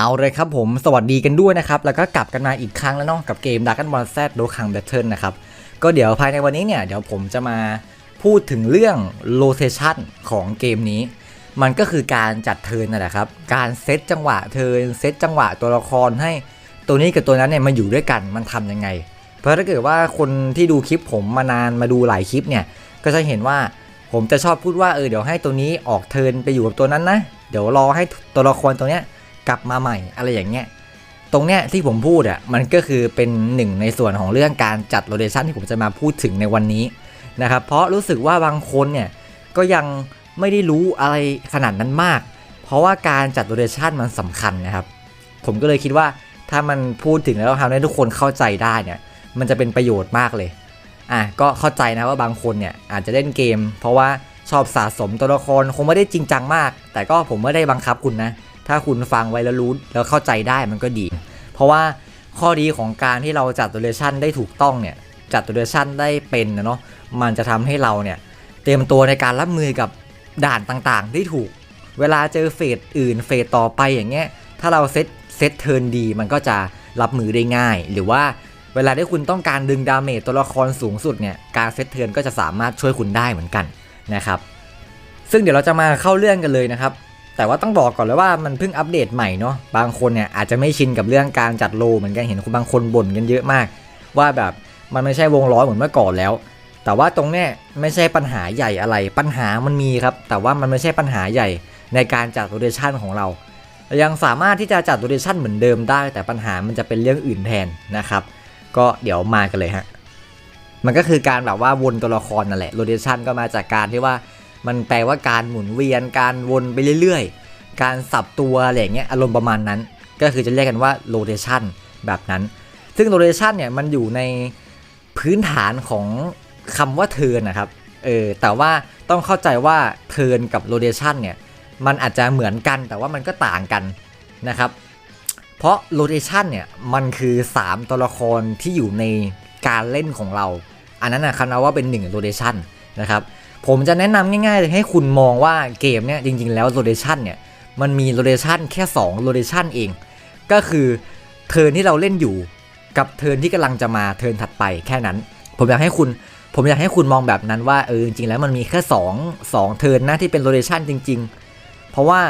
เอาเลยครับผมสวัสดีกันด้วยนะครับ แล้วก็กลับกันมาอีกครั้งแล้วเนาะกับเกม Dragon Ball Z โดคัง Battle นะครับ ก็เดี๋ยวภายในวันนี้เนี่ย เดี๋ยวผมจะมาพูดถึงเรื่อง rotation ของเกมนี้ มันก็คือการจัดเทิร์นนั่นแหละครับ การเซตจังหวะเทิร์นเซตจังหวะตัวละครให้ตัวนี้กับตัวนั้นเนี่ยมาอยู่ด้วยกันมันทำยังไง เพราะถ้าเกิดว่าคนที่ดูคลิปผมมานานมาดูหลายคลิปเนี่ยก็จะเห็นว่าผมจะชอบพูดว่าเออเดี๋ยวให้ตัวนี้ออกเทิร์นไปอยู่กับตัวนั้นนะเดี๋ยวรอให้ตัวละครตัวเนี้ย กลับมาใหม่อะไรอย่างเงี้ยตรงเนี้ยที่ผมพูดอะมันก็คือเป็นหนึ่งในส่วนของเรื่องการจัดโรเ t ชันที่ผมจะมาพูดถึงในวันนี้นะครับเพราะรู้สึกว่าบางคนเนี่ยก็ยังไม่ได้รู้อะไรขนาดนั้นมาก เพราะว่าการจัดโรเ t ชันมันสำคัญนะครับ ผมก็เลยคิดว่าถ้ามันพูดถึงแล้วทำให้ทุกคนเข้าใจได้เนี่ยมันจะเป็นประโยชน์มากเลยอะก็เข้าใจนะว่าบางคนเนี่ยอาจจะเล่นเกม เพราะว่าชอบสะสมตัวละครคงไม่ได้จริงจังมาก แต่ก็ผมไม่ได้บังคับคุณนะ ถ้าคุณฟังไว้แล้วรู้แล้วเข้าใจได้มันก็ดี เพราะว่าข้อดีของการที่เราจัดตัวเลชันได้ถูกต้องเนี่ยจัดตัวเลชันได้เป็นนะเนาะมันจะทำให้เราเนี่ยเตรียมตัวในการรับมือกับด่านต่างๆที่ถูก เวลาเจอเฟสอื่นเฟสต่อไปอย่างเงี้ยถ้าเราเซตเซตเทิร์นดีมันก็จะรับมือได้ง่าย หรือว่าเวลาที่คุณต้องการดึงดาเมจตัวละครสูงสุดเนี่ยการเซตเทิร์นก็จะสามารถช่วยคุณได้เหมือนกันนะครับ ซึ่งเดี๋ยวเราจะมาเข้าเรื่องกันเลยนะครับ แต่ว่าต้องบอกก่อนเลยว่ามันเพิ่งอัปเดตใหม่เนาะบางคนเนี่ยอาจจะไม่ชินกับเรื่องการจัดโลเหมือนกันเห็นคนบางคนบ่นกันเยอะมาก ว่าแบบมันไม่ใช่วงล้อเหมือนเมื่อก่อนแล้ว แต่ว่าตรงเนี้ยไม่ใช่ปัญหาใหญ่อะไร ปัญหามันมีครับ แต่ว่ามันไม่ใช่ปัญหาใหญ่ในการจัดโรเ t ชันของเรา ยังสามารถที่จะจัดโรเ t ชันเหมือนเดิมได้ แต่ปัญหามันจะเป็นเรื่องอื่นแทนนะครับ ก็เดี๋ยวมากันเลยฮะมันก็คือการแบบว่าวนตัวละครนั่นแหละโรเ t ชันก็มาจากการที่ว่า มันแปลว่าการหมุนเวียนการวนไปเรื่อยๆ การสับตัวอะไรอย่างเงี้ยอารมณ์ประมาณนั้น ก็คือจะเรียกกันว่า rotation แบบนั้น ซึ่ง rotation เนี่ยมันอยู่ในพื้นฐานของคำว่า turn นะครับเออแต่ว่าต้องเข้าใจว่า turn กับ rotation เนี่ยมันอาจจะเหมือนกันแต่ว่ามันก็ต่างกันนะครับ เพราะ rotation เนี่ยมันคือ 3 ตัวละครที่อยู่ในการเล่นของเรา อันนั้นนะคำนว่าเป็น1 rotation นะครับ ผมจะแนะนำง่ายๆเลยให้คุณมองว่าเกมเนี่ยจริงๆแล้วโรเ t ชันเนี่ยมันมีโรเ t ชันแค่2โรเ t ชันเอง ก็คือเทิร์นที่เราเล่นอยู่กับเทิร์นที่กำลังจะมาเทิร์นถัดไปแค่นั้น ผมอยากให้คุณผมอยากให้คุณมองแบบนั้นว่าเออจริงๆแล้วมันมีแค่2 2เทิร์นนะที่เป็นโรเ t ชันจริง ๆ เพราะว่า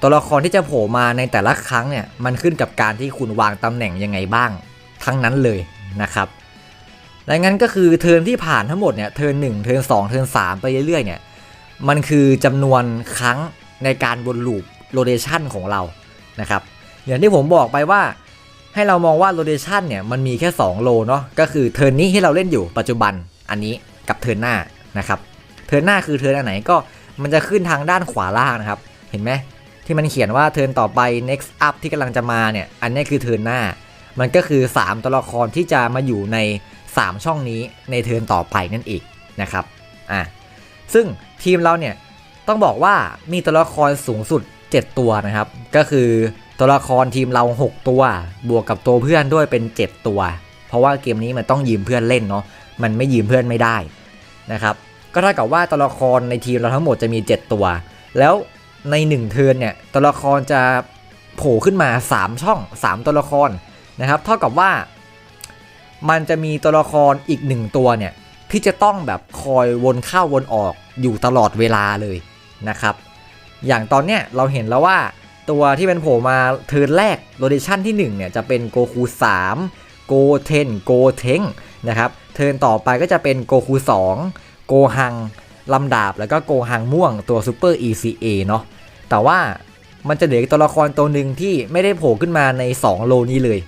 ตัวละครที่จะโผล่มาในแต่ละครั้งเนี่ยมันขึ้นกับการที่คุณวางตำแหน่งยังไงบ้าง ทั้งนั้นเลยนะครับ ดังนั้นก็คือเทิร์นที่ผ่านทั้งหมดเนี่ยเทิร์นหนึ่งเทิร์นสองเทิร์นสามไปเรื่อยๆเนี่ยมันคือจำนวนครั้งในการวนลูปโรเ t ชันของเรานะครับอย่างที่ผมบอกไปว่าให้เรามองว่าโรเ t ชันเนี่ยมันมีแค่ 2 โลเนาะก็คือเทิร์นนี้ที่เราเล่นอยู่ปัจจุบันอันนี้กับเทิร์นหน้านะครับเทิร์นหน้าคือเทิร์นอันไหนก็มันจะขึ้นทางด้านขวาล่างนะครับ เห็นไหมที่มันเขียนว่าเทิร์นต่อไป next up ที่กำลังจะมาเนี่ยอันนี้คือเทิร์นหน้า มันก็คือ 3 ตัวละครที่จะมาอยู่ใน 3 ช่องนี้ในเทิร์นต่อไปนั่นเองนะครับอะซึ่งทีมเราเนี่ยต้องบอกว่ามีตัวละครสูงสุด 7 ตัวนะครับ ก็คือตัวละครทีมเรา 6 ตัว บวกกับตัวเพื่อนด้วยเป็น 7 ตัว เพราะว่าเกมนี้มันต้องยืมเพื่อนเล่นเนาะมันไม่ยืมเพื่อนไม่ได้นะครับก็เท่ากับว่าตัวละครในทีมเราทั้งหมดจะมี 7 ตัว แล้วใน1เทิร์นเนี่ยตัวละครจะโผล่ขึ้นมา 3 ช่อง 3 ตัวละครนะครับ เท่ากับว่า มันจะมีตัวละครอีกหนึ่งตัวเนี่ยที่จะต้องแบบคอยวนเข้าวนออกอยู่ตลอดเวลาเลยนะครับ อย่างตอนเนี้ยเราเห็นแล้วว่าตัวที่เป็นโผล่มาเทิร์นแรกโรเดชันที่1เนี่ยจะเป็นโกคู3โกเทนโกเทงนะครับเทิร์นต่อไปก็จะเป็นโกคู2โกฮังลำดาบแล้วก็โกฮังม่วงตัวซูเปอร์ ECA เนาะแต่ว่ามันจะเหลือตัวละครตัวหนึ่งที่ไม่ได้โผล่ขึ้นมาใน 2 โลนี้เลย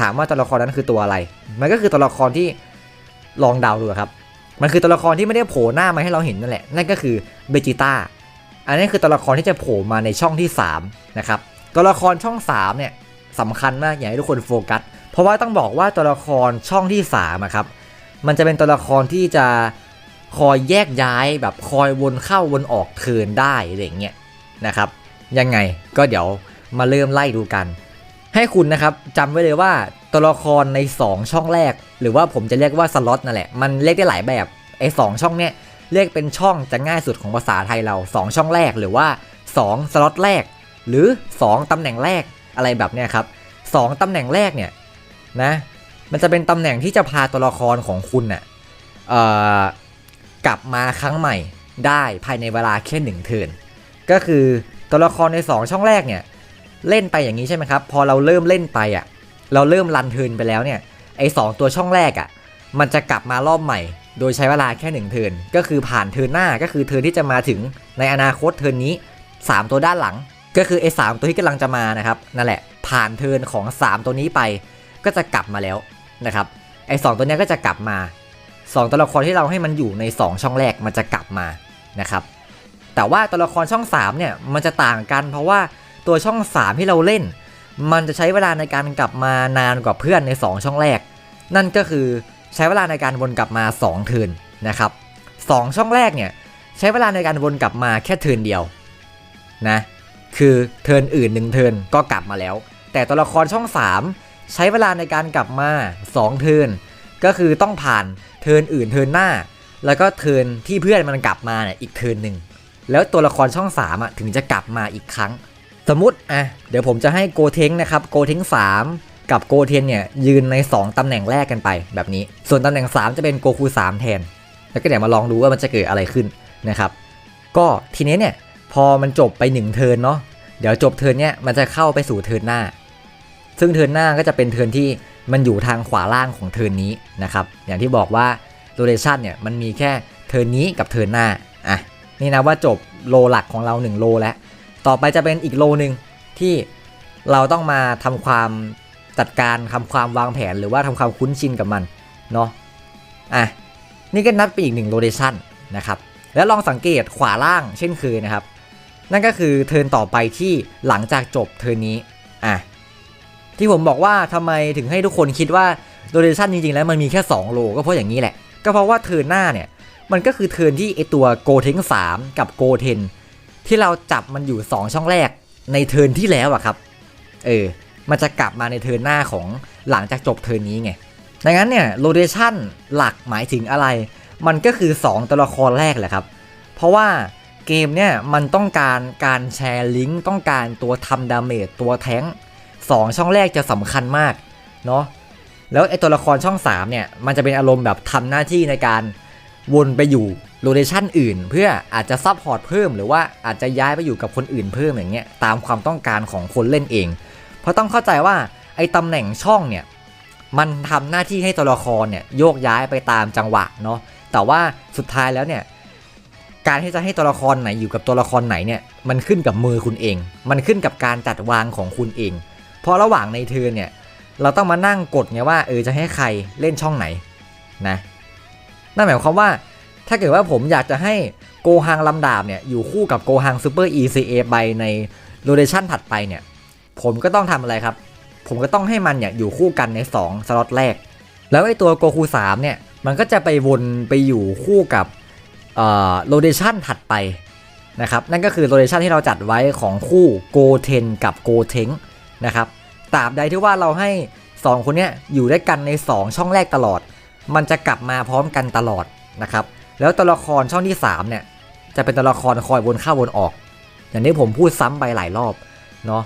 ถามว่าตัวละครนั้นคือตัวอะไร มันก็คือตัวละครที่ลองเดาดูครับ มันคือตัวละครที่ไม่ได้โผล่หน้ามาให้เราเห็นนั่นแหละ นั่นก็คือเบจิต้า อันนี้คือตัวละครที่จะโผล่มาในช่องที่3นะครับ ตัวละครช่อง3เนี่ยสำคัญมากอยากให้ทุกคนโฟกัส เพราะว่าต้องบอกว่าตัวละครช่องที่3อะครับ มันจะเป็นตัวละครที่จะคอยแยกย้ายแบบคอยวนเข้าวนออกเทินได้อะไรเงี้ยนะครับ ยังไงก็เดี๋ยวมาเริ่มไล่ดูกัน ให้คุณนะครับจำไว้เลยว่าตัวละครใน 2 ช่องแรก หรือว่าผมจะเรียกว่าสล็อตนั่นแหละ มันเรียกได้หลายแบบไอ้สช่องเนี้ยเรียกเป็นช่องจะง่ายสุดของภาษาไทยเรา 2 ช่องแรกหรือว่า 2 สล็อตแรก หรือ 2 ตำแหน่งแรกอะไรแบบเนี้ยครับสองตำแหน่งแรกเนี่ยนะมันจะเป็นตำแหน่งที่จะพาตัวละครของคุณน่ะเอ่อกลับมาครั้งใหม่ได้ภายในเวลาแค่หนึ่งเทินก็คือตัวละครใน 2 ช่องแรกเนี่ย เล่นไปอย่างนี้ใช่ไหมครับ พอเราเริ่มเล่นไปอะ เราเริ่มรันเทินไปแล้วเนี่ย ไอ้สตัวช่องแรกอะ มันจะกลับมารอบใหม่ โดยใช้เวลาแค่หนึ่งเทิน ก็คือผ่านเทินหน้า ก็คือเทินที่จะมาถึงในอนาคตเทินนี้ 3 ตัวด้านหลัง ก็คือไอ้สามตัวที่กำลังจะมานะครับ นั่นแหละ ผ่านเทินของ 3 ตัวนี้ไป ก็จะกลับมาแล้วนะครับ ไอ้สตัวเนี้ยก็จะกลับมา 2 ตัวละครที่เราให้มันอยู่ใน 2 ช่องแรกมันจะกลับมานะครับ แต่ว่าตัวละครช่อง3เนี่ย มันจะต่างกันเพราะว่า ตัวช่อง 3 ที่เราเล่น มันจะใช้เวลาในการกลับมานานกว่าเพื่อนใน 2 ช่องแรก นั่นก็คือใช้เวลาในการวนกลับมา 2 เทินนะครับสองช่องแรกเนี่ยใช้เวลาในการวนกลับมาแค่เทินเดียวนะคือเทินอื่น1เทินก็กลับมาแล้ว แต่ตัวละครช่อง 3 ใช้เวลาในการกลับมา 2 เทินก็คือต้องผ่านเทินอื่นเทินหน้า แล้วก็เทินที่เพื่อนมันกลับมาเนี่ยอีกเทินหนึ่งแล้วตัวละครช่อง3อะถึงจะกลับมาอีกครั้ง สมมติอะเดี๋ยวผมจะให้โกเทงนะครับโกเทง3กับโกเทนเนี่ยยืนใน 2 ตำแหน่งแรกกันไปแบบนี้ ส่วนตำแหน่ง 3 จะเป็นโกคู3แทน แล้วก็เดี๋ยวมาลองดูว่ามันจะเกิดอะไรขึ้นนะครับ ก็ทีนี้เนี่ยพอมันจบไป 1 เทิร์นเนาะเดี๋ยวจบเทิร์นเนี่ยมันจะเข้าไปสู่เทิร์นหน้า ซึ่งเทิร์นหน้าก็จะเป็นเทิร์นที่มันอยู่ทางขวาล่างของเทิร์นนี้นะครับ อย่างที่บอกว่าโรเ t ชันเนี่ยมันมีแค่เทิร์นนี้กับเทิร์นหน้าอะนี่นะว่าจบโลหลักของเรา 1 โลแล้ว ต่อไปจะเป็นอีกโลหนึ่งที่เราต้องมาทำความจัดการทำความวางแผนหรือว่าทำความคุ้นชินกับมันเนาะอะนี่ก็นัดไปอีกหนึ่งโลเ t ชันนะครับแล้วลองสังเกตขวาล่างเช่นเคยนะครับ นั่นก็คือเทิร์นต่อไปที่หลังจากจบเทิร์นนี้อะที่ผมบอกว่าทำไมถึงให้ทุกคนคิดว่าโดเรชันจริงๆ แล้วมันมีแค่ 2 โลก็เพราะอย่างนี้แหละ ก็เพราะว่าเทิร์นหน้าเนี่ยมันก็คือเทิร์นที่ไอตัวโกเทง3กับโกเทน ที่เราจับมันอยู่ 2 ช่องแรกในเทิร์นที่แล้วอะครับ เออ มันจะกลับมาในเทิร์นหน้าของหลังจากจบเทิร์นนี้ไง ดังนั้นเนี่ยโลเดชันหลักหมายถึงอะไร มันก็คือ 2 ตัวละครแรกแหละครับ เพราะว่าเกมเนี่ยมันต้องการการแชร์ลิงก์ต้องการตัวทำดาเมจตัวแท้ง2ช่องแรกจะสำคัญมากเนาะ แล้วไอตัวละครช่อง3เนี่ยมันจะเป็นอารมณ์แบบทำหน้าที่ในการ วนไปอยู่โลเคชันอื่น เพื่ออาจจะซับพอร์ตเพิ่ม หรือว่าอาจจะย้ายไปอยู่กับคนอื่นเพิ่มอย่างเงี้ยตามความต้องการของคนเล่นเอง เพราะต้องเข้าใจว่าไอ้ตำแหน่งช่องเนี่ยมันทำหน้าที่ให้ตัวละครเนี่ยโยกย้ายไปตามจังหวะเนาะแต่ว่าสุดท้ายแล้วเนี่ยการที่จะให้ตัวละครไหนอยู่กับตัวละครไหนเนี่ยมันขึ้นกับมือคุณเอง มันขึ้นกับการจัดวางของคุณเอง เพราะระหว่างในเทิร์นเนี่ยเราต้องมานั่งกดไงว่าเออจะให้ใครเล่นช่องไหนนะ นั่นหมายความว่าถ้าเกิดว่าผมอยากจะให้โกฮังลำดาบเนี่ยอยู่คู่กับโกฮังซูเปอร์ ECA ไปในโรเดชันถัดไปเนี่ยผมก็ต้องทำอะไรครับ ผมก็ต้องให้มันเนี่ยอยู่คู่กันใน 2 สล็อตแรก แล้วไอ้ตัวโกคู3เนี่ยมันก็จะไปวนไปอยู่คู่กับโรเดชันถัดไปนะครับนั่นก็คือโรเดชันที่เราจัดไว้ของคู่โกเทนกับโกเทงนะครับตราบใดที่ว่าเราให้ 2 คนเนี้ยอยู่ด้วยกันใน 2 ช่องแรกตลอด มันจะกลับมาพร้อมกันตลอดนะครับ แล้วตัวละครช่องที่3เนี่ยจะเป็นตัวละครคอยวนเข้าวนออก อย่างที่ผมพูดซ้ำไปหลายรอบเนาะ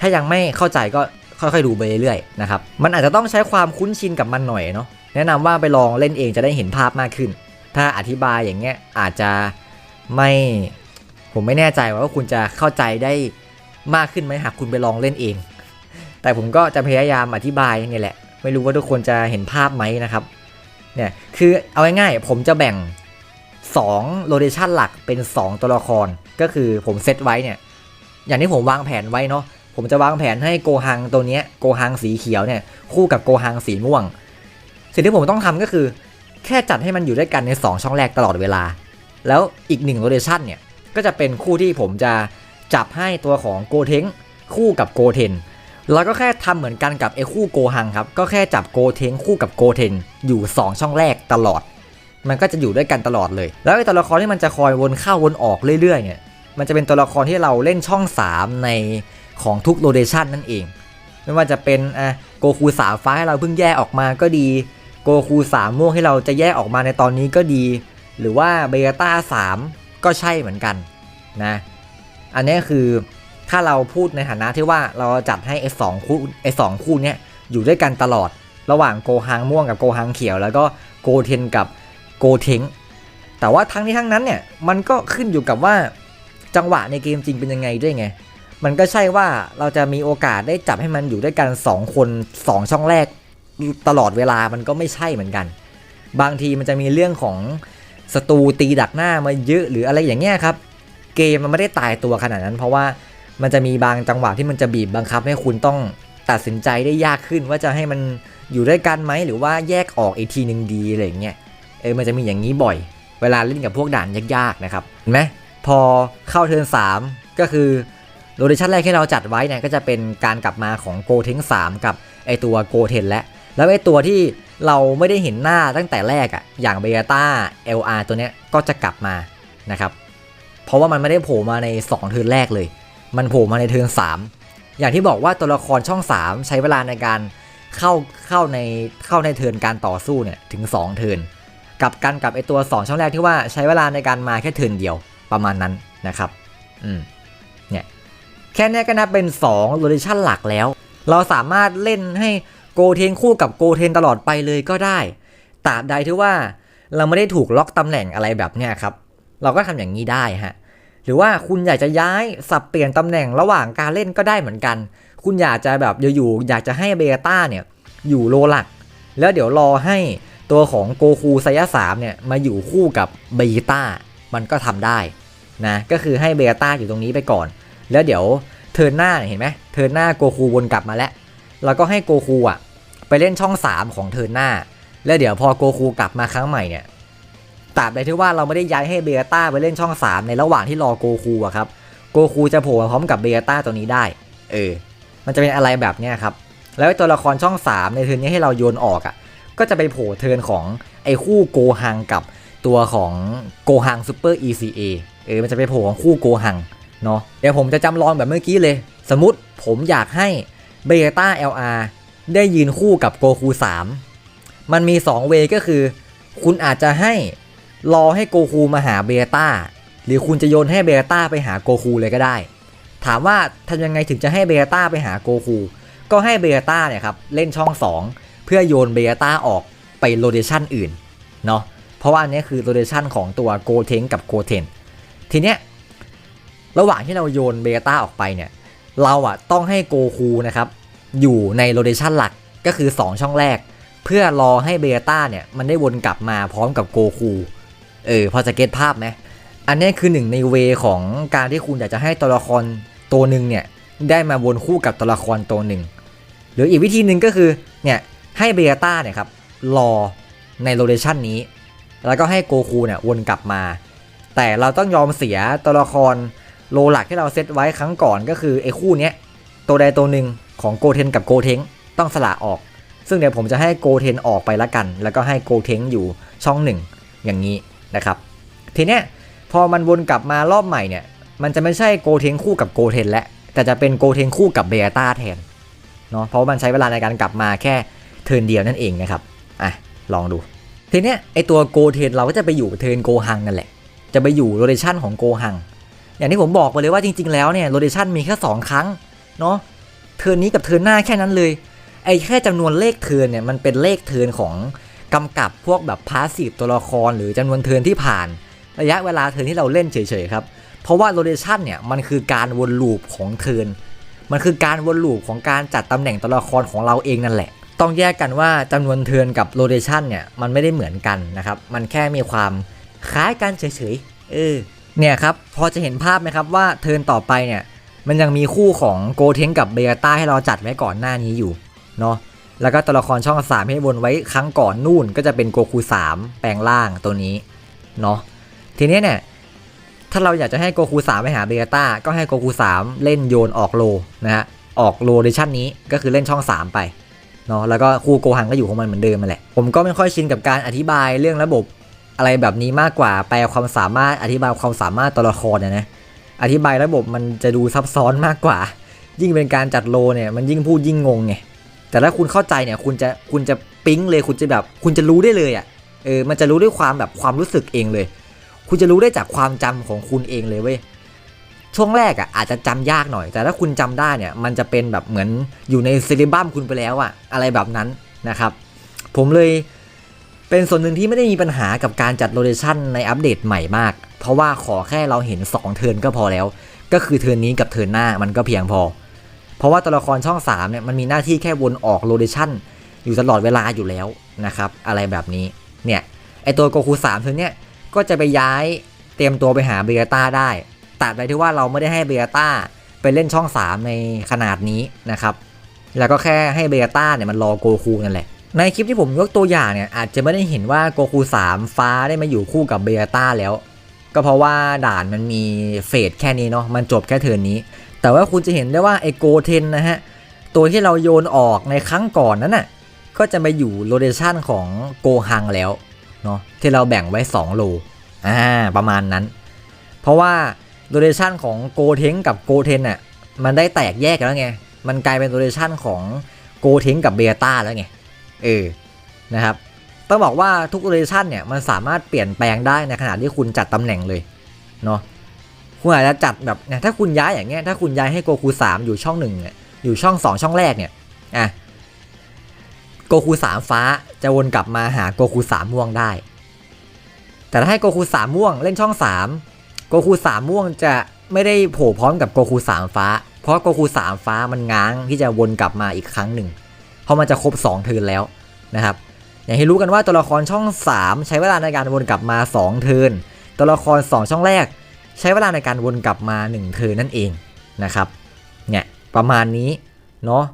ถ้ายังไม่เข้าใจก็ค่อยๆดูไปเรื่อยๆนะครับมันอาจจะต้องใช้ความคุ้นชินกับมันหน่อยเนาะแนะนำว่าไปลองเล่นเองจะได้เห็นภาพมากขึ้น ถ้าอธิบายอย่างเงี้ยอาจจะไม่ผมไม่แน่ใจว่าคุณจะเข้าใจได้มากขึ้นไหมหากคุณไปลองเล่นเอง แต่ผมก็จะพยายามอธิบายนี่แหละ ไม่รู้ว่าทุกคนจะเห็นภาพไหมนะครับ เนี่ยคือเอาง่ายๆผมจะแบ่ง2โลเคชันหลักเป็น 2 ตัวละครก็คือผมเซตไว้เนี่ยอย่างที่ผมวางแผนไว้เนาะผมจะวางแผนให้โกฮังตัวเนี้ยโกฮังสีเขียวเนี่ยคู่กับโกฮังสีม่วง สิ่งที่ผมต้องทำก็คือ แค่จัดให้มันอยู่ด้วยกันใน 2 ช่องแรกตลอดเวลา แล้วอีกหนึ่งโลเคชันเนี่ยก็จะเป็นคู่ที่ผมจะจับให้ตัวของโกเทงคู่กับโกเทน แล้วก็แค่ทำเหมือนกันกับไอ้คู่โกฮังครับ ก็แค่จับโกเทงคู่กับโกเทนอยู่ 2 ช่องแรกตลอด มันก็จะอยู่ด้วยกันตลอดเลย แล้วไอ้ตัวละครที่มันจะคอยวนเข้าวนออกเรื่อยๆเนี่ย มันจะเป็นตัวละครที่เราเล่นช่อง 3 ในของทุกโลเคชันนั่นเอง ไม่ว่าจะเป็นอะโกคูสามฟ้าให้เราเพิ่งแยกออกมาก็ดี โกคูสามม่วงให้เราจะแยกออกมาในตอนนี้ก็ดี หรือว่าเบต้าสามก็ใช่เหมือนกันนะ อันนี้คือ ถ้าเราพูดในฐานะที่ว่าเราจัดให้ไอ้สองคู่ไอ้สองคู่เนี้ยอยู่ด้วยกันตลอดระหว่างโกฮังม่วงกับโกฮังเขียว แล้วก็โกเทนกับโกเทงแต่ว่าทั้งนี้ทั้งนั้นเนี่ยมันก็ขึ้นอยู่กับว่าจังหวะในเกมจริงเป็นยังไงด้วยไง มันก็ใช่ว่าเราจะมีโอกาสได้จับให้มันอยู่ด้วยกัน 2 คน 2 ช่องแรกตลอดเวลามันก็ไม่ใช่เหมือนกัน บางทีมันจะมีเรื่องของศัตรูตีดักหน้ามาเยอะหรืออะไรอย่างเงี้ยครับ เกมมันไม่ได้ตายตัวขนาดนั้น เพราะว่า มันจะมีบางจังหวะที่มันจะบีบบังคับให้คุณต้องตัดสินใจได้ยากขึ้นว่าจะให้มันอยู่ด้วยกันไหมหรือว่าแยกออกอีกทีหนึ่งดีอะไรเงี้ยเออมันจะมีอย่างนี้บ่อย เวลาเล่นกับพวกด่านยากๆนะครับเห็นไหมพอเข้าเทิร์น3 ก็คือโลเคชั่นแรกที่เราจัดไว้เนี่ยก็จะเป็นการกลับมาของโกเทง3 กับไอตัวโกเทนและ แล้วไอตัวที่เราไม่ได้เห็นหน้าตั้งแต่แรกอะอย่างเบต้า LR ตัวเนี้ยก็จะกลับมานะครับเพราะว่ามันไม่ได้โผล่มาใน 2 เทิร์นแรกเลย มันโผล่มาในเทิร์น3อย่างที่บอกว่าตัวละครช่อง 3 ใช้เวลาในการเข้าเข้าในเข้าในเทิร์นการต่อสู้เนี่ยถึง 2 เทิร์นกับกันกับไอตัว 2 ช่องแรกที่ว่าใช้เวลาในการมาแค่เทิร์นเดียวประมาณนั้นนะครับอืมเนี่ยแค่นี้ก็นับเป็น2โลเคชั่นหลักแล้ว เราสามารถเล่นให้โกเทนคู่กับโกเทนตลอดไปเลยก็ได้ตราบใดที่ว่าเราไม่ได้ถูกล็อกตำแหน่งอะไรแบบเนี้ยครับ เราก็ทำอย่างนี้ได้ฮะ หรือว่าคุณอยากจะย้ายสับเปลี่ยนตำแหน่งระหว่างการเล่นก็ได้เหมือนกัน คุณอยากจะแบบอยู่ๆอยากจะให้เบต้าเนี่ยอยู่โลหลัก แล้วเดี๋ยวรอให้ตัวของโกคูไซยะสามเนี่ยมาอยู่คู่กับเบต้ามันก็ทำได้นะก็คือให้เบต้าอยู่ตรงนี้ไปก่อน แล้วเดี๋ยวเทิร์นหน้าเนี่ยเห็นไหมเทิร์นหน้าโกคูวนกลับมาแล้วแล้วก็ให้โกคูอะไปเล่นช่อง 3 ของเทิร์นหน้า แล้วเดี๋ยวพอโกคูกลับมาครั้งใหม่เนี่ย ตราบใดที่ว่าเราไม่ได้ย้ายให้เบต้าไปเล่นช่อง 3 ในระหว่างที่รอโกคูอะครับโกคูจะโผล่มาพร้อมกับเบต้าตัวนี้ได้ เออ มันจะเป็นอะไรแบบเนี้ยครับ แล้วไอ้ตัวละครช่อง 3 ในเทิร์นนี้ให้เราโยนออกอะ ก็จะไปโผล่เทิร์นของไอ้คู่โกฮังกับตัวของโกฮังซูเปอร์ ECA เออ มันจะไปโผล่ของคู่โกฮังเนาะ เดี๋ยวผมจะจำลองแบบเมื่อกี้เลย สมมติผมอยากให้เบต้า LR ได้ยืนคู่กับโกคู3 มันมี 2 เวก็คือ คุณอาจจะให้ รอให้โกคูมาหาเบต้าหรือคุณจะโยนให้เบต้าไปหาโกคูเลยก็ได้ ถามว่าทำยังไงถึงจะให้เบต้าไปหาโกคูก็ให้เบต้าเนี่ยครับเล่นช่อง 2 เพื่อโยนเบต้าออกไปโลเคชันอื่นเนาะเพราะว่าอันนี้คือโลเคชันของตัวโกเทงกับโกเทนทีเนี้ยระหว่างที่เราโยนเบต้าออกไปเนี่ยเราอะต้องให้โกคูนะครับอยู่ในโลเคชันหลักก็คือ 2 ช่องแรก เพื่อรอให้เบต้าเนี่ยมันได้วนกลับมาพร้อมกับโกคู เออพอจะเก็ตภาพไหมอันนี้คือหนึ่งในเวของการที่คุณอยากจะให้ตัวละครตัวหนึ่งเนี่ยได้มาวนคู่กับตัวละครตัวหนึ่งหรืออีกวิธีหนึ่งก็คือเนี่ยให้เบต้าเนี่ยครับรอในโลเคชันนี้ แล้วก็ให้โกคูเนี่ยวนกลับมา แต่เราต้องยอมเสียตัวละครโลหลักที่เราเซตไว้ครั้งก่อนก็คือไอ้คู่เนี้ยตัวใดตัวหนึ่งของโกเทนกับโกเทงต้องสละออก ซึ่งเดี๋ยวผมจะให้โกเทนออกไปละกัน แล้วก็ให้โกเทงอยู่ช่องหนึ่งอย่างนี้ นะครับ ทีเนี้ยพอมันวนกลับมารอบใหม่เนี่ย มันจะไม่ใช่โกเทงคู่กับโกเทนแล้วแต่จะเป็นโกเทงคู่กับเบต้าแทนเนาะเพราะมันใช้เวลาในการกลับมาแค่เทิร์นเดียวนั่นเองนะครับอะลองดูทีเนี้ยไอตัวโกเทนเราก็จะไปอยู่เทิร์นโกฮังนั่นแหละ จะไปอยู่โรเ t ชันของโกฮังอย่างที่ผมบอกไปเลยว่าจริง ๆ แล้วเนี่ยโรเ t ชันมีแค่2ครั้งเนาะเทิร์นนี้กับเทิร์นหน้าแค่นั้นเลยไอแค่จำนวนเลขเทิร์นเนี่ยมันเป็นเลขเทิร์นของ กำกับพวกแบบพาสซีฟตัวละครหรือจำนวนเทินที่ผ่าน ระยะเวลาเทินที่เราเล่นเฉยๆครับ เพราะว่าโรเ t ชันเนี่ยมันคือการวนลูปของเทิน มันคือการวนลูปของการจัดตำแหน่งตัวละครของเราเองนั่นแหละ ต้องแยกกันว่าจำนวนเทินกับโรเ t ชันเนี่ยมันไม่ได้เหมือนกันนะครับ มันแค่มีความคล้ายกันเฉยๆ เออ เนี่ยครับ พอจะเห็นภาพไหมครับว่าเทินต่อไปเนี่ย มันยังมีคู่ของโกเทงกับเบต้าให้เราจัดไว้ก่อนหน้านี้อยู่ เนาะ แล้วก็ตัวละครช่อง3ให้วนไว้ครั้งก่อนนู่นก็จะเป็นโกคู3แปลงร่างตัวนี้เนาะทีนี้เนี่ยถ้าเราอยากจะให้โกคู3ไปหาเบต้าก็ให้โกคู3เล่นโยนออกโลนะฮะออกโลเดชั่นนี้ก็คือเล่นช่อง3ไปเนาะแล้วก็คูโกหังก็อยู่ของมันเหมือนเดิมมาแหละ ผมก็ไม่ค่อยชินกับการอธิบายเรื่องระบบอะไรแบบนี้มากกว่าแปลความสามารถอธิบายความสามารถตัวละครนะนะอธิบายระบบมันจะดูซับซ้อนมากกว่า ยิ่งเป็นการจัดโลเนี่ยมันยิ่งพูดยิ่งงงไง แต่ถ้าคุณเข้าใจเนี่ยคุณจะคุณจะปิ๊งเลยคุณจะแบบคุณจะรู้ได้เลยอะ่ะเออมันจะรู้ด้วยความแบบความรู้สึกเองเลย คุณจะรู้ได้จากความจำของคุณเองเลยเว้ยช่วงแรกอะอาจจะจำยากหน่อย แต่ถ้าคุณจำได้เนี่ยมันจะเป็นแบบเหมือนอยู่ในซิลิบัมคุณไปแล้วอะอะไรแบบนั้นนะครับ ผมเลยเป็นส่วนหนึ่งที่ไม่ได้มีปัญหากับการจัดโรเ t ชันในอัปเดตใหม่มาก เพราะว่าขอแค่เราเห็น 2 เทิร์นก็พอแล้ว ก็คือเทิร์นนี้กับเทิร์นหน้ามันก็เพียงพอ เพราะว่าตัวละครช่อง3เนี่ยมันมีหน้าที่แค่วนออกโรเ t ชันอยู่ตลอดเวลาอยู่แล้วนะครับ อะไรแบบนี้ เนี่ย ไอตัวโกคู3เทิร์นเนี่ยก็จะไปย้ายเตรียมตัวไปหาเบต้าได้ตัดไปที่ว่าเราไม่ได้ให้เบต้าไปเล่นช่อง 3 ในขนาดนี้นะครับ แล้วก็แค่ให้เบต้าเนี่ยมันรอโกคูนั่นแหละ ในคลิปที่ผมยกตัวอย่างเนี่ยอาจจะไม่ได้เห็นว่าโกคู3 ฟ้าได้มาอยู่คู่กับเบต้าแล้ว ก็เพราะว่าด่านมันมีเฟสแค่นี้เนาะ มันจบแค่เทิร์นนี้ แต่ว่าคุณจะเห็นได้ว่าไอโกเทนนะฮะ ตัวที่เราโยนออกในครั้งก่อนนั้นน่ะ ก็จะมาอยู่โลเ t ชันของโกฮังแล้วเนาะที่เราแบ่งไว้ 2 โลอ่าประมาณนั้น เพราะว่าโลเ t ชันของโกเทงกับโกเทนน่ะมันได้แตกแยกกันแล้วไง มันกลายเป็นโลเ t ชันของโกเทงกับเบต้าแล้วไง เออ นะครับ ต้องบอกว่าทุกโลเคชันเนี่ยมันสามารถเปลี่ยนแปลงได้ในขณะที่คุณจัดตำแหน่งเลย เนาะ คุณอาจจะจัดแบบเนี่ยถ้าคุณย้ายอย่างเงี้ยถ้าคุณย้ายให้โกคูสามอยู่ช่องหนึ่งเนี่ยอยู่ช่องสองช่องแรกเนี่ยอะโกคูสามฟ้าจะวนกลับมาหาโกคูสามม่วงได้ แต่ถ้าให้โกคูสามม่วงเล่นช่องสามโกคูสามม่วงจะไม่ได้โผล่พร้อมกับโกคูสามฟ้า เพราะโกคูสามฟ้ามันง้างที่จะวนกลับมาอีกครั้งหนึ่งเพราะมันจะครบ2เทิร์นแล้วนะครับอย่างที่รู้กันว่าตัวละครช่อง 3 ใช้เวลาในการวนกลับมา 2 เทิร์นตัวละคร 2 ช่องแรก ใช้เวลาในการวนกลับมา 1 เทิร์นนั่นเองนะครับเนี่ยประมาณนี้เนาะ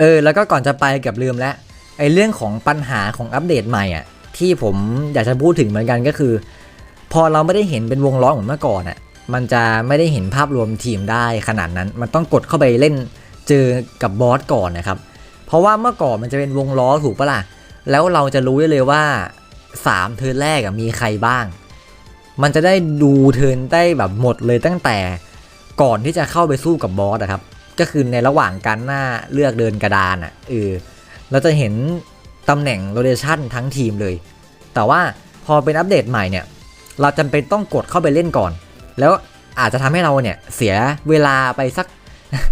เออแล้วก็ก่อนจะไปเกับลืมแล้วไอ้เรื่องของปัญหาของอัปเดตใหม่อะที่ผมอยากจะพูดถึงเหมือนกันก็คือ พอเราไม่ได้เห็นเป็นวงล้อเหมือนเมื่อก่อนอะมันจะไม่ได้เห็นภาพรวมทีมได้ขนาดนั้น มันต้องกดเข้าไปเล่นเจอกับบอสก่อนนะครับ เพราะว่าเมื่อก่อนมันจะเป็นวงล้อถูกปะล่ะ แล้วเราจะรู้ได้เลยว่า 3 เทิร์นแรกอะมีใครบ้าง มันจะได้ดูเทิร์นได้แบบหมดเลยตั้งแต่ก่อนที่จะเข้าไปสู้กับบอสอะครับ ก็คือในระหว่างการหน้าเลือกเดินกระดานอะเออเราจะเห็นตำแหน่งโรเ t ชันทั้งทีมเลย แต่ว่าพอเป็นอัปเดตใหม่เนี่ย เราจำเป็นต้องกดเข้าไปเล่นก่อน แล้วอาจจะทำให้เราเนี่ยเสียเวลาไปสัก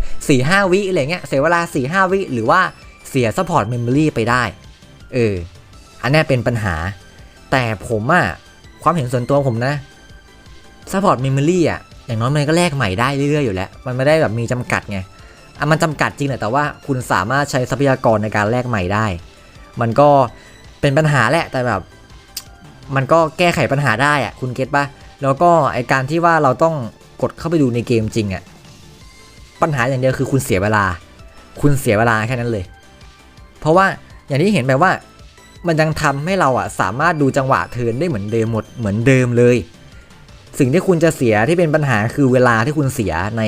4 5วิอะไรเงี้ย เสียเวลา 4 5วิหรือว่าเสียซัพพอร์ตเมมโมรีไปได้ เออ อันนี้เป็นปัญหา แต่ผมอะความเห็นส่วนตัวผมนะซัพพอร์ตเมมโมรีอะอย่างน้อยมันก็แลกใหม่ได้เรื่อยๆอยู่แล้ว มันไม่ได้แบบมีจำกัดไง อะมันจำกัดจริงแหละแต่ว่าคุณสามารถใช้ทรัพยากรในการแลกใหม่ได้ มันก็เป็นปัญหาแหละแต่แบบ มันก็แก้ไขปัญหาได้อะคุณเก็ตปะแล้วก็ไอการที่ว่าเราต้องกดเข้าไปดูในเกมจริงอะปัญหาอย่างเดียวคือคุณเสียเวลา คุณเสียเวลาแค่นั้นเลย เพราะว่าอย่างที่เห็นไปว่ามันยังทำให้เราอะสามารถดูจังหวะเทินได้เหมือนเดิมหมดเหมือนเดิมเลย สิ่งที่คุณจะเสียที่เป็นปัญหาคือเวลาที่คุณเสียใน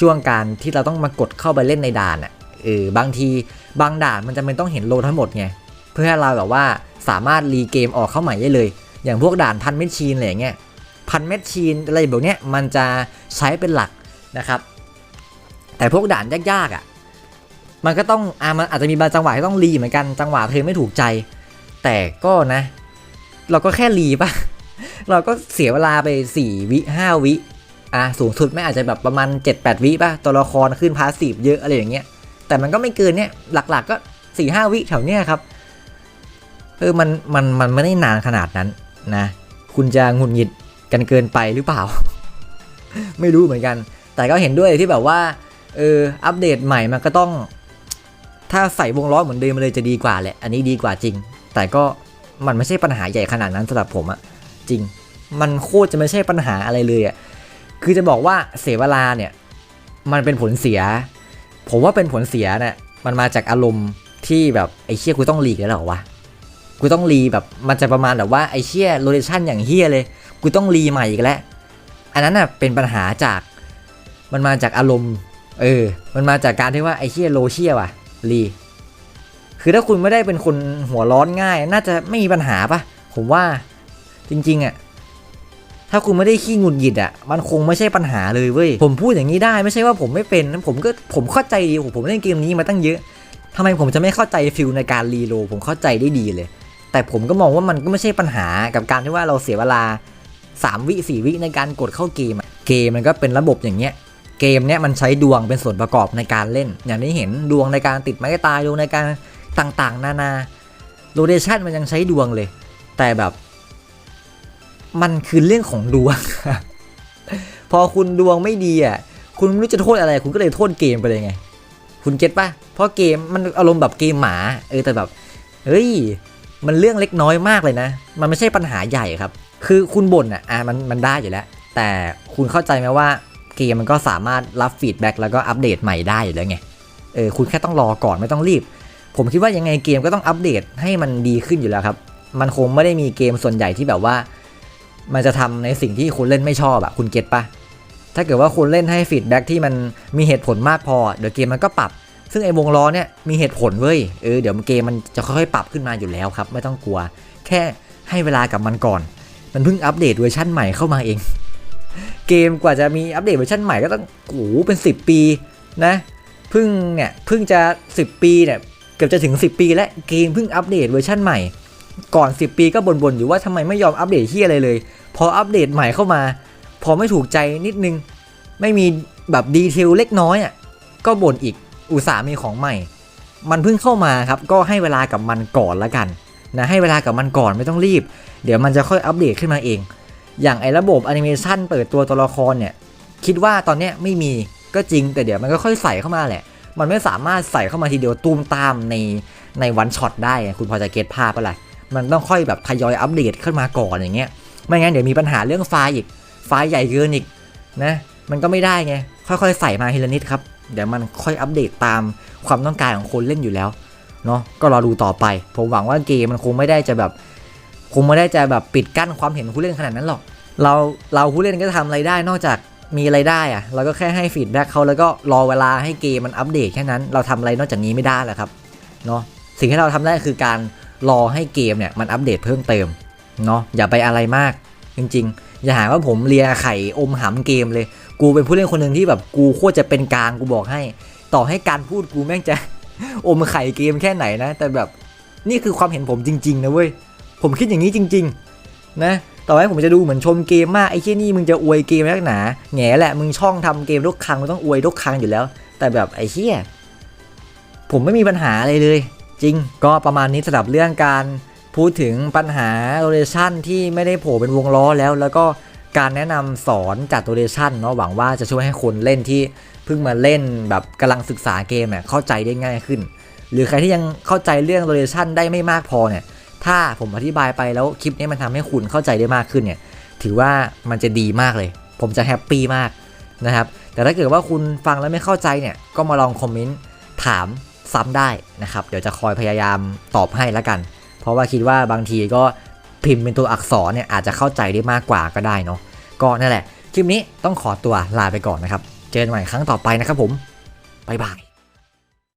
ช่วงการที่เราต้องมากดเข้าไปเล่นในด่านอะเออบางทีบางด่านมันจะเป็นต้องเห็นโลทั้งหมดไงเพื่อให้เราแบบว่าสามารถรีเกมออกเข้าใหม่ได้เลย อย่างพวกด่านพันเม็ดชีนอะไรเงี้ยพันเม็ดชีนอะไรแบบเนี้ยมันจะใช้เป็นหลักนะครับ แต่พวกด่านยากๆอะมันก็ต้องอ่ามันอาจจะมีบางจังหวะที่ต้องรีเหมือนกันจังหวะเธอไม่ถูกใจ แต่ก็นะ เราก็แค่รีปะเราก็เสียเวลาไป4วิ5วิ อะสูงสุดไม่อาจจะแบบประมาณ 7-8 วิป่ะตัวละครขึ้นพาสซีฟเยอะอะไรอย่างเงี้ยแต่มันก็ไม่เกินเนี่ยหลักๆก็4-5วิแถวเนี้ยครับเออมันมันมันไม่ได้นานขนาดนั้นนะคุณจะหงุดหงิดกันเกินไปหรือเปล่า ไม่รู้เหมือนกัน แต่ก็เห็นด้วยที่แบบว่าเอออัปเดตใหม่มันก็ต้อง ถ้าใส่วงล้อเหมือนเดิมมาเลยจะดีกว่าแหละ อันนี้ดีกว่าจริง แต่ก็มันไม่ใช่ปัญหาใหญ่ขนาดนั้นสำหรับผมอะจริง มันโคตรจะไม่ใช่ปัญหาอะไรเลยอะ คือจะบอกว่าเสียเวลาเนี่ย มันเป็นผลเสีย ผมว่าเป็นผลเสียเนี่ยมันมาจากอารมณ์ที่แบบไอ้เชี่ยกูต้องรีกแล้วหรอวะกูต้องรีแบบมันจะประมาณแบบว่าไอ้เชี่ยโลเคชั่นอย่างเฮียเลยกูต้องรีใหม่อีกแล้วอันนั้นน่ะเป็นปัญหาจากมันมาจากอารมณ์ เออ มันมาจากการที่ว่าไอ้เชี่ยโลเชี่ยว่ะรีคือถ้าคุณไม่ได้เป็นคนหัวร้อนง่าย น่าจะไม่มีปัญหาปะผมว่าจริงๆอะ ถ้าคุณไม่ได้ขี้งุดหงิดอะมันคงไม่ใช่ปัญหาเลยเว้ย ผมพูดอย่างนี้ได้ไม่ใช่ว่าผมไม่เป็น ผมก็ผมเข้าใจดีผมเล่นเกมนี้มาตั้งเยอะทำไมผมจะไม่เข้าใจฟิลในการรีโลผมเข้าใจได้ดีเลย แต่ผมก็มองว่ามันก็ไม่ใช่ปัญหากับการที่ว่าเราเสียเวลา 3 วิ4วิในการกดเข้าเกม เกมมันก็เป็นระบบอย่างเงี้ยเกมเนี้ยมันใช้ดวงเป็นส่วนประกอบในการเล่น อย่างที่เห็นดวงในการติดไม้ตายดวงในการต่างๆ นานาโลเดชันมันยังใช้ดวงเลย แต่แบบ มันคือเรื่องของดวง พอคุณดวงไม่ดีอะ คุณไม่รู้จะโทษอะไร คุณก็เลยโทษเกมไปเลยไง คุณเก็ตปะเพราะเกมมันอารมณ์แบบเกมหมา เออแต่แบบ เฮ้ย มันเรื่องเล็กน้อยมากเลยนะ มันไม่ใช่ปัญหาใหญ่ครับ คือคุณบ่นอะ อะมันมันได้อยู่แล้ว แต่คุณเข้าใจไหมว่าเกมมันก็สามารถรับฟีดแบ็กแล้วก็อัปเดตใหม่ได้อยู่แล้วไง เออคุณแค่ต้องรอก่อนไม่ต้องรีบ ผมคิดว่ายังไงเกมก็ต้องอัปเดตให้มันดีขึ้นอยู่แล้วครับ มันคงไม่ได้มีเกมส่วนใหญ่ที่แบบว่า มันจะทำในสิ่งที่คุณเล่นไม่ชอบอะคุณเก็ตปะถ้าเกิดว่าคุณเล่นให้ฟีดแบ็กที่มันมีเหตุผลมากพอ เดี๋ยวเกมมันก็ปรับ ซึ่งไอ้วงล้อเนี่ยมีเหตุผลเว้ย เออเดี๋ยวเกมมันจะค่อยๆปรับขึ้นมาอยู่แล้วครับ ไม่ต้องกลัว แค่ให้เวลากับมันก่อน มันเพิ่งอัปเดตเวอร์ชั่นใหม่เข้ามาเอง เกมกว่าจะมีอัปเดตเวอร์ชันใหม่ก็ต้องโอ้เป็น 10 ปีนะเพิ่งเนี่ยเพิ่งจะ 10 ปีเนี่ยเกือบจะถึง 10 ปี แล้วเกมเพิ่งอัปเดตเวอร์ชันใหม่ ก่อน 10 ปีก็บ่นๆอยู่ว่าทำไมไม่ยอมอัปเดตที่อะไรเลย พออัปเดตใหม่เข้ามา พอไม่ถูกใจนิดนึง ไม่มีแบบดีเทลเล็กน้อยอะก็บ่นอีกอุตส่าห์มีของใหม่ มันเพิ่งเข้ามาครับ ก็ให้เวลากับมันก่อนละกันนะให้เวลากับมันก่อนไม่ต้องรีบ เดี๋ยวมันจะค่อยอัปเดตขึ้นมาเอง อย่างไอ้ระบบแอนิเมชันเปิดตัวตัวละครเนี่ยคิดว่าตอนนี้ไม่มีก็จริง แต่เดี๋ยวมันก็ค่อยใส่เข้ามาแหละ มันไม่สามารถใส่เข้ามาทีเดียวตูมตามในในวันช็อตได้คุณพอจะเก็ตภาพปะล่ะ มันต้องค่อยแบบทยอยอัปเดตขึ้นมาก่อนอย่างเงี้ย ไม่งั้นเดี๋ยวมีปัญหาเรื่องไฟล์อีก ไฟล์ใหญ่เกินอีกนะ มันก็ไม่ได้ไง ค่อยๆ ใส่มาทีละนิดครับ เดี๋ยวมันค่อยอัปเดตตามความต้องการของคนเล่นอยู่แล้วเนาะ ก็รอดูต่อไป ผมหวังว่าเกมมันคงไม่ได้จะแบบ คงไม่ได้จะแบบปิดกั้นความเห็นผู้เล่นขนาดนั้นหรอก เรา เราผู้เล่นก็ทำอะไรได้นอกจากมีอะไรได้อะเราก็แค่ให้ฟีดแบ็กเขาแล้วก็รอเวลาให้เกมมันอัปเดตแค่นั้น เราทำอะไรนอกจากนี้ไม่ได้แหละครับ เนาะ สิ่งที่เราทำได้คือการ รอให้เกมเนี่ยมันอัปเดตเพิ่มเติมเนาะอย่าไปอะไรมาก จริง ๆ อย่าหาว่าผมเลียไข่อมหำเกมเลย กูเป็นผู้เล่นคนหนึ่งที่แบบกูโคตรจะเป็นกลางกูบอกให้ ต่อให้การพูดกูแม่งจะอมไข่เกมแค่ไหนนะ แต่แบบนี่คือความเห็นผมจริง ๆ นะเว้ย ผมคิดอย่างนี้จริง ๆ นะต่อให้ผมจะดูเหมือนชมเกมมากไอ้เช่นี่มึงจะอวยเกมนักหนาแง่แหละมึงช่องทำเกมทุกครั้งมึงต้องอวยทุกครั้งอยู่แล้ว แต่แบบไอ้เชี่ยผมไม่มีปัญหาอะไรเลย จริง ก็ประมาณนี้สำหรับเรื่องการพูดถึงปัญหาโรเ t ชันที่ไม่ได้โผล่เป็นวงล้อแล้ว แล้วก็การแนะนำสอนจากโรเ t ชันเนาะหวังว่าจะช่วยให้คนเล่นที่เพิ่งมาเล่นแบบกำลังศึกษาเกมเนี่ยเข้าใจได้ง่ายขึ้น หรือใครที่ยังเข้าใจเรื่องโรเ t ชันได้ไม่มากพอเนี่ยถ้าผมอธิบายไปแล้วคลิปนี้มันทำให้คุณเข้าใจได้มากขึ้นเนี่ยถือว่ามันจะดีมากเลย ผมจะแฮปปี้มากนะครับแต่ถ้าเกิดว่าคุณฟังแล้วไม่เข้าใจเนี่ยก็มาลองคอมเมนต์ถาม ซ้ำได้นะครับ เดี๋ยวจะคอยพยายามตอบให้แล้วกัน เพราะว่าคิดว่าบางทีก็พิมพ์เป็นตัวอักษรเนี่ยอาจจะเข้าใจได้มากกว่าก็ได้เนาะก็นั่นแหละคลิปนี้ต้องขอตัวลาไปก่อนนะครับ เจอกันใหม่ครั้งต่อไปนะครับผมบ๊ายบาย